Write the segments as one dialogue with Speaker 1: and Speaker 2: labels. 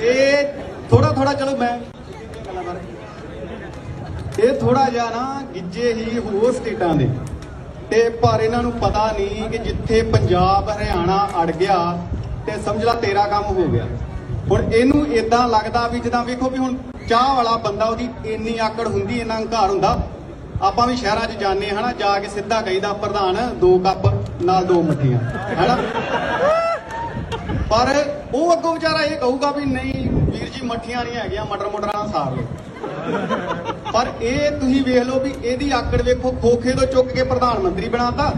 Speaker 1: ਇਹ ਥੋੜਾ ਥੋੜਾ ਚਲੋ ਮੈਂ ਇਹ ਥੋੜਾ ਜਿਹਾ ਨਾ ਗਿੱਜੇ ਹੀ ਹੋਰ ਸਟੇਟਾਂ ਦੇ। ਤੇ ਪਰ ਇਹਨਾਂ ਨੂੰ ਪਤਾ ਨਹੀਂ ਕਿ ਜਿੱਥੇ ਪੰਜਾਬ, ਹਰਿਆਣਾ ਅੜ ਗਿਆ ਤੇ ਸਮਝ ਲਾ ਤੇਰਾ ਕੰਮ ਹੋ ਗਿਆ। ਹੁਣ ਇਹਨੂੰ ਇਦਾਂ ਲੱਗਦਾ ਵੀ ਜਿੱਦਾਂ ਵੇਖੋ ਵੀ ਹੁਣ ਚਾਹ ਵਾਲਾ ਬੰਦਾ ਉਹਦੀ ਇੰਨੀ ਆਕੜ ਹੁੰਦੀ, ਇੰਨਾ ਹੰਕਾਰ ਹੁੰਦਾ। ਆਪਾਂ ਵੀ ਸ਼ਹਿਰਾਂ 'ਚ ਜਾਂਦੇ ਹਨਾ ਜਾ ਕੇ ਸਿੱਧਾ ਕਹੀਦਾ, ਪ੍ਰਧਾਨ, ਦੋ ਕੱਪ, ਨਾਲ ਦੋ ਮੱਠੀਆਂ। ਹਨਾ? ਪਰ ਉਹ ਅੱਗੋਂ ਵਿਚਾਰਾ ਇਹ ਕਹੂਗਾ ਵੀ ਨਹੀਂ, ਵੀਰ ਜੀ, ਮੱਠੀਆਂ ਨਹੀਂ ਹੈਗੀਆਂ, ਮਟਰ ਮਟਰਾਂ ਸਾਰ ਲਓ। ਪਰ ਇਹ ਤੁਸੀਂ ਵੇਖ ਲਓ ਵੀ ਇਹਦੀ ਆਕੜ ਵੇਖੋ, ਖੋਖੇ ਤੋਂ ਚੁੱਕ ਕੇ ਪ੍ਰਧਾਨ ਮੰਤਰੀ ਬਣਾਤਾ।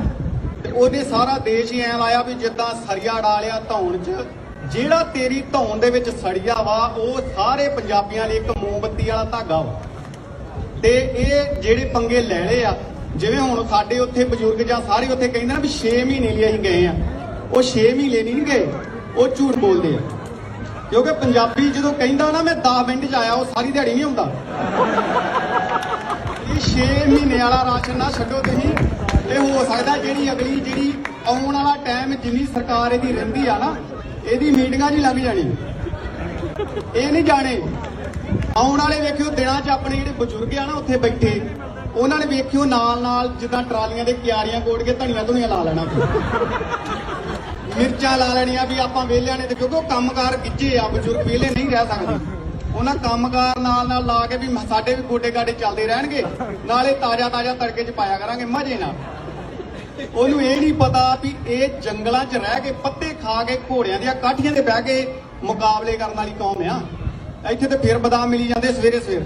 Speaker 1: ਤੇ ਉਹਦੇ ਸਾਰਾ ਦੇਸ਼ ਹੀ ਐਂ ਲਾਇਆ ਵੀ ਜਿੱਦਾਂ ਸਰੀਆ ਡਾਲਿਆ ਧੌਣ 'ਚ, ਜਿਹੜਾ ਤੇਰੀ ਧੌਣ ਦੇ ਵਿੱਚ ਸੜੀਆ ਵਾ, ਉਹ ਸਾਰੇ ਪੰਜਾਬੀਆਂ ਲਈ ਇੱਕ ਮੋਮਬੱਤੀ ਵਾਲਾ ਧਾਗਾ ਵਾ। ਤੇ ਇਹ ਜਿਹੜੇ ਪੰਗੇ ਲੈ ਲਏ ਆ, ਜਿਵੇਂ ਹੁਣ ਸਾਡੇ ਉੱਥੇ ਬਜ਼ੁਰਗ ਜਾਂ ਸਾਰੇ ਉੱਥੇ ਕਹਿੰਦੇ ਨਾ ਵੀ 6 ਮਹੀਨੇ ਲਈ ਅਸੀਂ ਗਏ ਆ, ਉਹ 6 ਮਹੀਨੇ ਨਹੀਂ ਗਏ। ਉਹ ਝੂਠ ਬੋਲਦੇ ਆ। ਕਿਉਂਕਿ ਪੰਜਾਬੀ ਜਦੋਂ ਕਹਿੰਦਾ ਨਾ, ਮੈਂ 10 ਮਿੰਟ 'ਚ ਆਇਆ, ਉਹ ਸਾਰੀ ਦਿਹਾੜੀ ਨਹੀਂ ਹੁੰਦਾ। ਇਹ 6 ਮਹੀਨੇ ਵਾਲਾ ਰਾਸ਼ਨ ਨਾ ਛੱਡੋ ਤੁਸੀਂ ਇਹ ਹੋ ਸਕਦਾ ਜਿਹੜੀ ਅਗਲੀ, ਜਿਹੜੀ ਆਉਣ ਵਾਲਾ ਟਾਈਮ ਜਿੰਨੀ ਸਰਕਾਰ ਇਹਦੀ ਰਹਿੰਦੀ ਆ ਨਾ, ਇਹਦੀ ਮੀਟਿੰਗਾਂ 'ਚ ਹੀ ਲੱਗ ਜਾਣੀ। ਇਹ ਨਹੀਂ ਜਾਣੇ। ਆਉਣ ਵਾਲੇ ਵੇਖਿਓ ਦਿਨਾਂ 'ਚ ਆਪਣੇ ਜਿਹੜੇ ਬਜ਼ੁਰਗ ਆ ਨਾ, ਉੱਥੇ ਬੈਠੇ, ਉਹਨਾਂ ਨੇ ਵੇਖਿਓ ਨਾਲ ਨਾਲ ਜਿੱਦਾਂ ਟਰਾਲੀਆਂ ਦੇ ਕਿਆਰੀਆਂ ਕੋੜ ਕੇ ਧਣੀਆਂ ਧੁਣੀਆਂ ਲਾ ਲੈਣਾ। ਮਿਰਚਾਂ ਲਾ ਲੈਣੀਆਂ ਵੀ ਆਪਾਂ ਵੇਲਿਆਂ ਨੇ ਤੇ ਕਿਉਂਕਿ ਕੰਮਕਾਰ ਗਿੱਜੇ ਆ, ਬਜ਼ੁਰਗ ਵੇਲੇ ਨਹੀਂ ਰਹਿ ਸਕਦੇ। ਉਹਨਾਂ ਕੰਮਕਾਰ ਨਾਲ ਨਾਲ ਲਾ ਕੇ ਵੀ ਸਾਡੇ ਵੀ ਗੋਡੇ ਗਾਡੇ ਚੱਲਦੇ ਰਹਿਣਗੇ। ਨਾਲੇ ਤਾਜ਼ਾ ਤਾਜ਼ਾ ਤੜਕੇ 'ਚ ਪਾਇਆ ਕਰਾਂਗੇ ਮਜ਼ੇ ਨਾਲ। ਉਹਨੂੰ ਇਹ ਨਹੀਂ ਪਤਾ ਵੀ ਇਹ ਜੰਗਲਾਂ 'ਚ ਰਹਿ ਕੇ ਪੱਤੇ ਖਾ ਕੇ ਘੋੜਿਆਂ ਦੀਆਂ ਕਾਠੀਆਂ ਤੇ ਬਹਿ ਕੇ ਮੁਕਾਬਲੇ ਕਰਨ ਵਾਲੀ ਕੌਮ ਆ। ਇੱਥੇ ਤੇ ਫੇਰ ਬਦਾਮ ਮਿਲੀ ਜਾਂਦੇ ਸਵੇਰੇ ਸਵੇਰ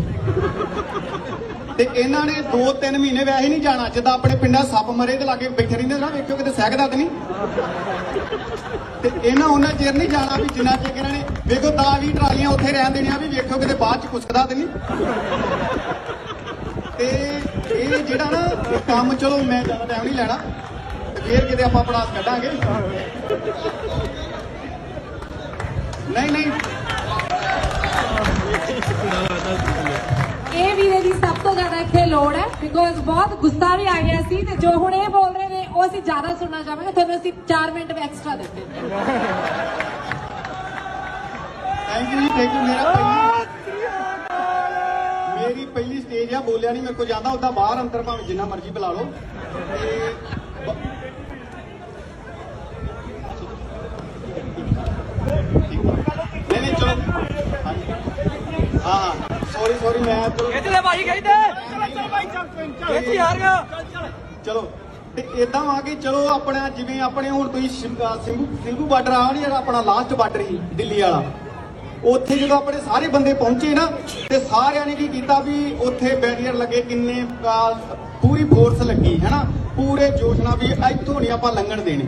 Speaker 1: ਤੇ ਇਹਨਾਂ ਨੇ 2-3 ਮਹੀਨੇ ਵੈਸੇ ਨਹੀਂ ਜਾਣਾ, ਜਿੱਦਾਂ ਆਪਣੇ ਪਿੰਡਾਂ ਸੱਪ ਮਰੇ ਤੇ ਲਾਗੇ ਬੈਠੇ ਰਹਿੰਦੇ ਨਾ, ਵੇਖਿਓ ਕਿਤੇ ਸਹਿਕਦਾ ਤੇ ਨਹੀਂ। ਤੇ ਇਹਨਾਂ ਉਹਨਾਂ ਚਿਰ ਨਹੀਂ ਜਾਣਾ ਵੀ ਜਿੰਨਾ ਚਿਰ ਇਹਨਾਂ ਨੇ, ਵੇਖੋ ਤਾਂ 20 ਟਰਾਲੀਆਂ ਉੱਥੇ ਰਹਿਣ ਦੇਣੀਆਂ ਵੀ ਵੇਖਿਓ ਕਿਤੇ ਬਾਅਦ ਚ ਕੁਸਕਦਾ ਤੇ ਨਹੀਂ। ਤੇ ਇਹ ਜਿਹੜਾ ਨਾ ਕੰਮ ਚਲੋ ਮੈਂ ਜ਼ਿਆਦਾ ਟਾਈਮ ਨਹੀਂ ਲੈਣਾ, ਤੇ ਫੇਰ ਕਿਤੇ ਆਪਾਂ ਪੜਾਸ ਕੱਢਾਂਗੇ। ਨਹੀਂ ਨਹੀਂ।
Speaker 2: ਇਹ ਵੀਰੇ ਦੀ ਲੋੜ ਹੈ ਬਿਕੋਜ਼ ਬਹੁਤ ਗੁੱਸਾ ਵੀ ਆ ਗਿਆ ਸੀ ਤੇ ਜੋ ਹੁਣ ਇਹ ਬੋਲ ਰਹੇ ਨੇ ਉਹ ਅਸੀਂ ਜ਼ਿਆਦਾ ਸੁਣਨਾ ਚਾਹਾਂਗੇ ਤੁਹਾਨੂੰ ਅਸੀਂ 4 ਮਿੰਟ ਐਕਸਟਰਾ ਦਿੱਤੇ
Speaker 1: ਥੈਂਕ ਯੂ ਥੈਂਕ ਯੂ ਮੇਰਾ ਪਹਿਲੀ ਮੇਰੀ ਪਹਿਲੀ ਸਟੇਜ ਆ ਬੋਲਿਆ ਨਹੀਂ ਮੇਰੇ ਕੋ ਜਾਂਦਾ ਉਦਾਂ ਬਾਹਰ ਅੰਦਰ ਭਾਵੇਂ ਜਿੰਨਾ ਮਰਜ਼ੀ ਬੁਲਾ ਲਓ। ਨਹੀਂ ਨਹੀਂ ਚਲੋ। ਹਾਂ ਹਾਂ। ਸੌਰੀ ਸੌਰੀ ਮੈਂ ਚਲੋ ਚਲੋ ਤੇ ਇਦਾਂ ਆ ਕਿ ਚਲੋ ਆਪਣਾ ਜਿਵੇਂ ਆਪਣੇ ਹੁਣ ਤੁਸੀਂ ਸਿੰਘੂ ਸਿੰਘੂ ਬਾਰਡਰ ਆ ਨੀ ਜਿਹੜਾ ਆਪਣਾ ਲਾਸਟ ਬਾਰਡਰ ਸੀ ਦਿੱਲੀ ਵਾਲਾ। ਉੱਥੇ ਜਦੋਂ ਆਪਣੇ ਸਾਰੇ ਬੰਦੇ ਪਹੁੰਚੇ ਨਾ ਤੇ ਸਾਰਿਆਂ ਨੇ ਕੀ ਕੀਤਾ ਵੀ ਉੱਥੇ ਬੈਰੀਅਰ ਲੱਗੇ ਕਿੰਨੇ ਪੂਰੀ ਫੋਰਸ ਲੱਗੀ ਹੈਨਾ? ਪੂਰੇ ਜੋਸ਼ ਨਾਲ ਵੀ ਇੱਥੋਂ ਨਹੀਂ ਆਪਾਂ ਲੰਘਣ ਦੇਣੇ।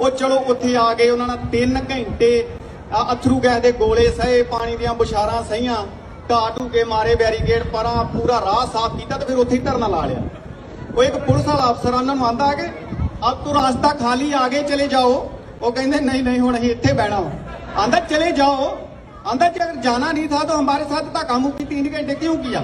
Speaker 1: ਉਹ ਚਲੋ ਉੱਥੇ ਆ ਗਏ ਉਹਨਾਂ ਨਾਲ 3 ਘੰਟੇ ਅਥਰੂ ਗੈਸ ਦੇ ਗੋਲੇ ਸਹੇ ਪਾਣੀ ਦੀਆਂ ਬੁਸ਼ਾਰਾਂ ਸਹੀਆਂ। ਢਾਟੂ ਕੇ ਮਾਰੇ ਬੈਰੀਕੇਡ ਪਰਾਂ ਪੂਰਾ ਰਾਹ ਸਾਫ਼ ਕੀਤਾ ਤੇ ਫਿਰ ਉੱਥੇ ਹੀ ਧਰਨਾ ਲਾ ਲਿਆ ਉਹ ਇੱਕ ਪੁਲਿਸ ਵਾਲਾ ਅਫਸਰ ਉਹਨਾਂ ਨੂੰ ਆਂਦਾ ਕਿ ਅਬ ਤੋ ਰਾਸਤਾ ਖਾਲੀ ਆਗੇ ਚਲੇ ਜਾਓ ਉਹ ਕਹਿੰਦੇ ਨਹੀਂ ਨਹੀਂ ਹੁਣ ਅਸੀਂ ਇੱਥੇ ਬਹਿਣਾ ਵਾ ਆਂਦਾ ਚਲੇ ਜਾਓ ਆਂਦਾ कि अगर जाना नहीं था तो हमारे साथ धक्का मुक्की तीन घंटे क्यों किया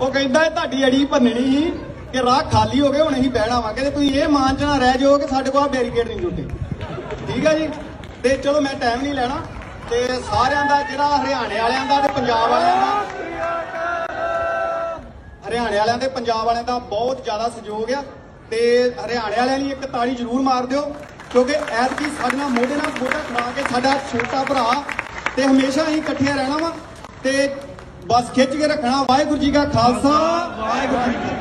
Speaker 1: ਉਹ ਕਹਿੰਦਾ ਇਹ ਤੁਹਾਡੀ ਅੜੀ ਭੰਨਣੀ ਸੀ ਕਿ ਰਾਹ ਖਾਲੀ ਹੋ ਗਏ ਹੁਣ ਅਸੀਂ ਬਹਿਣਾ ਵਾ ਕਹਿੰਦੇ ਤੁਸੀਂ ਇਹ ਮਾਨ ਚ ਨਾ ਰਹਿ ਜਾਓ ਕਿ ਸਾਡੇ ਕੋਲ ਆ ਬੈਰੀਕੇਡ ਨਹੀਂ ਜੁੱਟੇ ਠੀਕ ਹੈ ਜੀ ਤੇ ਚਲੋ ਮੈਂ ਟਾਈਮ ਨਹੀਂ ਲੈਣਾ ਤੇ ਸਾਰਿਆਂ ਦਾ ਜਿਹੜਾ ਹਰਿਆਣੇ ਵਾਲਿਆਂ ਦਾ ਤੇ ਪੰਜਾਬ ਵਾਲਿਆਂ ਦਾ ਹਰਿਆਣੇ ਵਾਲਿਆਂ ਤੇ ਪੰਜਾਬ ਵਾਲਿਆਂ ਦਾ ਬਹੁਤ ਜ਼ਿਆਦਾ ਸਹਿਯੋਗ ਆ ਤੇ ਹਰਿਆਣੇ ਵਾਲਿਆਂ ਲਈ ਇੱਕ ਤਾੜੀ ਜ਼ਰੂਰ ਮਾਰ ਦਿਓ, ਕਿਉਂਕਿ ਐਤਕੀ ਸਾਡੇ ਨਾਲ ਮੋਢੇ ਨਾਲ ਮੋਢਾ ਖੜਾ ਕੇ ਸਾਡਾ ਛੋਟਾ ਭਰਾ ਤੇ ਹਮੇਸ਼ਾ ਹੀ ਇਕੱਠੇ ਰਹਿਣਾ ਵਾ ਤੇ ਬਸ ਖਿੱਚ ਕੇ ਰੱਖਣਾ ਵਾਹਿਗੁਰੂ ਜੀ ਕਾ ਖਾਲਸਾ। ਵਾਹਿਗੁਰੂ ਜੀ ਕੀ